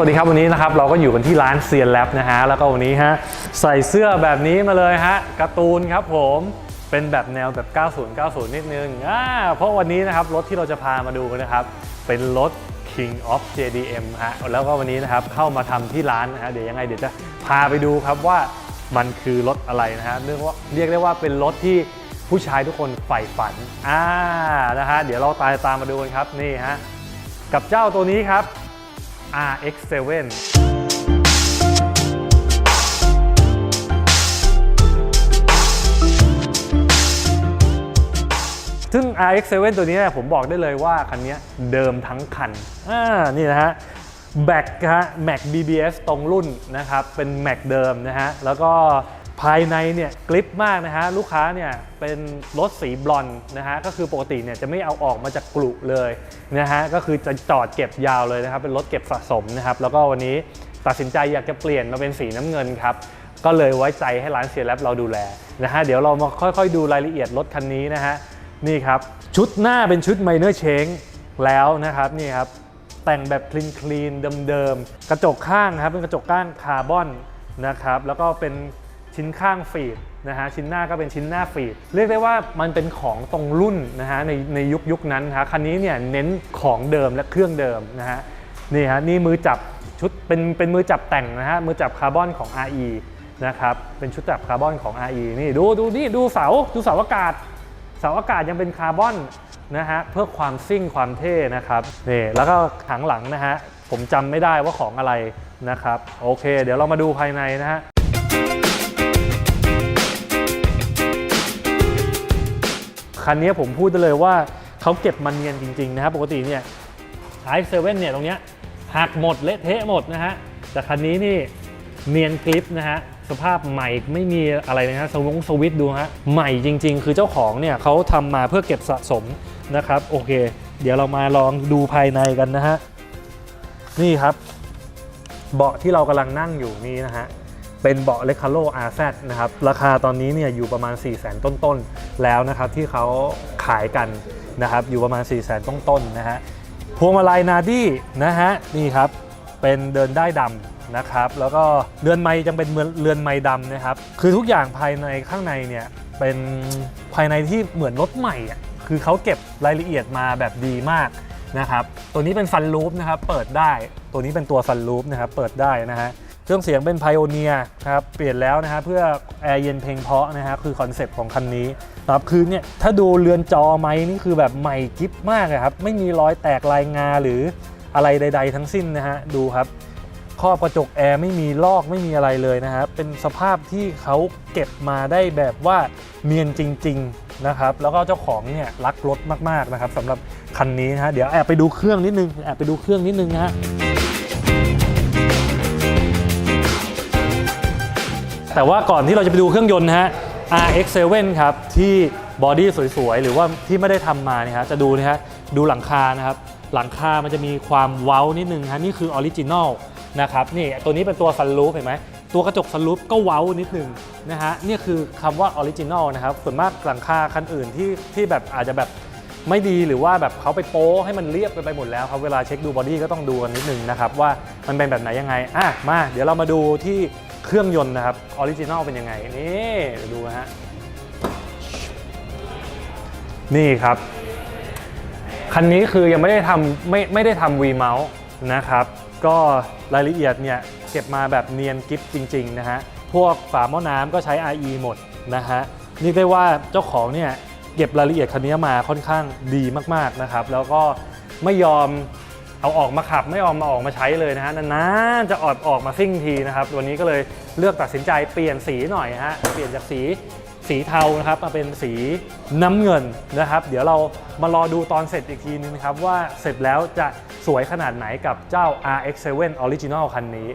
สวัสดีครับวันนี้นะครับเราก็อยู่กันที่ร้านเซียนแลบนะฮะแล้วก็วันนี้ฮะใส่เสื้อแบบนี้มาเลยฮะการ์ตูนครับผมเป็นแบบแนวแบบ 90 90 นิดนึงอ่าเพราะวันนี้นะครับรถที่เราจะพามาดูกันนะครับ เป็นรถ King of JDM ฮะแล้วก็วันนี้นะครับเข้ามาทำที่ร้านนะฮะเดี๋ยวยังไงเดี๋ยวจะพาไปดูครับว่ามันคือรถอะไรนะฮะเรียกว่าเรียกได้ว่าเป็นรถที่ผู้ชายทุกคนใฝ่ฝันอ่านะฮะเดี๋ยวเราตามตามมาดูกันครับนี่ฮะกับเจ้าตัวนี้ครับ RX7 ซึ่ง RX7 ตัวนี้เนี่ยผมบอกได้เลยว่าคันนี้เดิมทั้งคัน อ่า นี่นะฮะ แบ็กฮะ Mac BBS ตรงรุ่นนะครับ เป็น Mac เดิมนะฮะ แล้วก็ ภายในเนี่ยกริปมากนะฮะลูกค้าเนี่ยเป็นรถสีบลอนนะฮะก็คือปกติเนี่ยจะไม่เอาออกมาจากกลุเลยนะฮะก็คือจะจอดเก็บยาวเลยนะครับเป็นรถเก็บสะสมนะครับแล้วก็วันนี้ตัดสินใจอยากจะเปลี่ยนมาเป็นสีน้ำเงินครับก็เลยไว้ใจให้ร้านเซียร์แลบเราดูแลนะฮะเดี๋ยวเรามาค่อยๆ ดูรายละเอียดรถคันนี้นะฮะนี่ครับชุดหน้าเป็นชุดไมเนอร์เชงแล้วนะครับนี่ครับแต่งแบบคลีนคลีนเดิมๆกระจกข้างนะครับเป็นกระจกข้างคาร์บอนนะครับแล้วก็เป็น ชิ้นข้างฟีดนะฮะชิ้นหน้าก็เป็นชิ้นหน้าฟีดเรียกได้ว่ามันเป็นของตรงรุ่นนะฮะในในยุคยุคนั้นนะฮะคันนี้เนี่ยเน้นของเดิมและเครื่องเดิมนะฮะนี่ฮะนี่มือจับชุดเป็นเป็นมือจับแต่งนะฮะมือจับคาร์บอนของ RE นะครับเป็นชุดจับคาร์บอนของ RE นี่ดูดูนี่ดูเสาดูเสาอากาศ เสาอากาศยังเป็นคาร์บอนนะฮะเพื่อความซิ่งความเท่นะครับนี่แล้วก็ขังหลังนะฮะผมจำไม่ได้ว่าของอะไรนะครับโอเค เดี๋ยวเรามาดูภายในนะฮะ คันนี้ผมพูดได้เลยว่าเขาเก็บมันเนียนจริงๆนะครับปกติเนี่ยไอเซเว่นเนี่ยตรงเนี้ยหักหมดเละเทะหมดนะฮะแต่คันนี้นี่เนียนกริปนะฮะสภาพใหม่ไม่มีอะไรนะฮะสวงสวิตดูฮะใหม่จริง ๆ คือเจ้าของเนี่ยเขาทำมาเพื่อเก็บสะสมนะครับโอเค เดี๋ยวเรามาลองดูภายในกันนะฮะนี่ครับ เบาะที่เรากำลังนั่งอยู่นี่นะฮะ เป็นเบาะ l e c a l o RZ นะครับ ราคาตอนนี้เนี่ยอยู่ประมาณ4 0 0 0 0 0 ต้นๆ แล้วนะครับที่เขาขายกันนะครับอยู่ประมาณ4 0 0 0 0 0 ต้นๆ นะฮะพวงมาลัยนาดี้นะฮะนี่ครับเป็นเดินได้ดำนะครับแล้วก็เรือนไม้ยังเป็นเรือนไม้ดำนะครับคือทุกอย่างภายในข้างในเนี่ยเป็นภายในที่เหมือนรถใหม่อะคือเขาเก็บรายละเอียดมาแบบดีมากนะครับตัวนี้เป็นซันรูฟนะครับเปิดได้ตัวนี้เป็นตัวซันรูฟนะครับเปิดได้นะฮะ เครื่องเสียงเป็น Pioneer ครับเปลี่ยนแล้วนะฮะเพื่อแอร์เย็นเพลงเพาะนะฮะคือคอนเซปต์ของคันนี้ครับคือเนี่ยถ้าดูเรือนจอไหมนี่คือแบบใหม่กิ๊บมากอะครับไม่มีรอยแตกลายงาหรืออะไรใด ๆ ทั้งสิ้นนะฮะดูครับครอบกระจกแอร์ไม่มีลอกไม่มีอะไรเลยนะครับเป็นสภาพที่เขาเก็บมาได้แบบว่าเนียนจริง ๆนะครับ แล้วก็เจ้าของเนี่ยรักรถมากๆนะครับสำหรับคันนี้นะฮะเดี๋ยวแอบไปดูเครื่องนิดนึงแอบไปดูเครื่องนิดนึงนะฮะ แต่ว่าก่อนที่เราจะไปดูเครื่องยนต์นะฮะ RX7 ครับ ที่บอดี้สวยๆ หรือว่าที่ไม่ได้ทำมาเนี่ยฮะจะดูนะฮะดูหลังคานะครับ หลังคามันจะมีความเว้านิดนึงฮะนี่คือออริจินอลนะครับนี่ตัวนี้เป็นตัวซันรูฟเห็นไหมตัวกระจกซันรูฟก็เว้านิดนึงนะฮะนี่คือคำว่าออริจินอลนะครับส่วนมากหลังคาคันอื่นที่ที่แบบอาจจะแบบไม่ดีหรือว่าแบบเขาไปโป้ให้มันเรียบกันไปหมดแล้วครับเวลาเช็คดูบอดี้ก็ต้องดูกันนิดนึงนะครับว่ามันเป็นแบบไหนยังไงอะมาเดี๋ยวเรามาดูที่ เครื่องยนต์นะครับออริจินอลเป็นยังไง นี่ดูนะฮะนี่ครับ คันนี้คือยังไม่ได้ทำไม่ไม่ได้ทำวีเมาส์นะครับ ก็รายละเอียดเนี่ยเก็บมาแบบเนียนกิฟจริง ๆ นะฮะ พวกฝาหม้อน้ำก็ใช้ RE หมดนะฮะนี่ได้ว่าเจ้าของเนี่ยเก็บรายละเอียดคันนี้มาค่อนข้างดีมากๆนะครับ แล้วก็ไม่ยอม เอาออกมาขับไม่ออกมาออกมาใช้เลยนะฮะนานๆจะออดออกมาซิ่งทีนะครับ วันนี้ก็เลยเลือกตัดสินใจเปลี่ยนสีหน่อยฮะเปลี่ยนจากสีสีเทานะครับมาเป็นสีน้ำเงินนะครับ เดี๋ยวเรามารอดูตอนเสร็จอีกทีนึงนะครับ ว่าเสร็จแล้วจะสวยขนาดไหนกับเจ้า RX7 Original คันนี้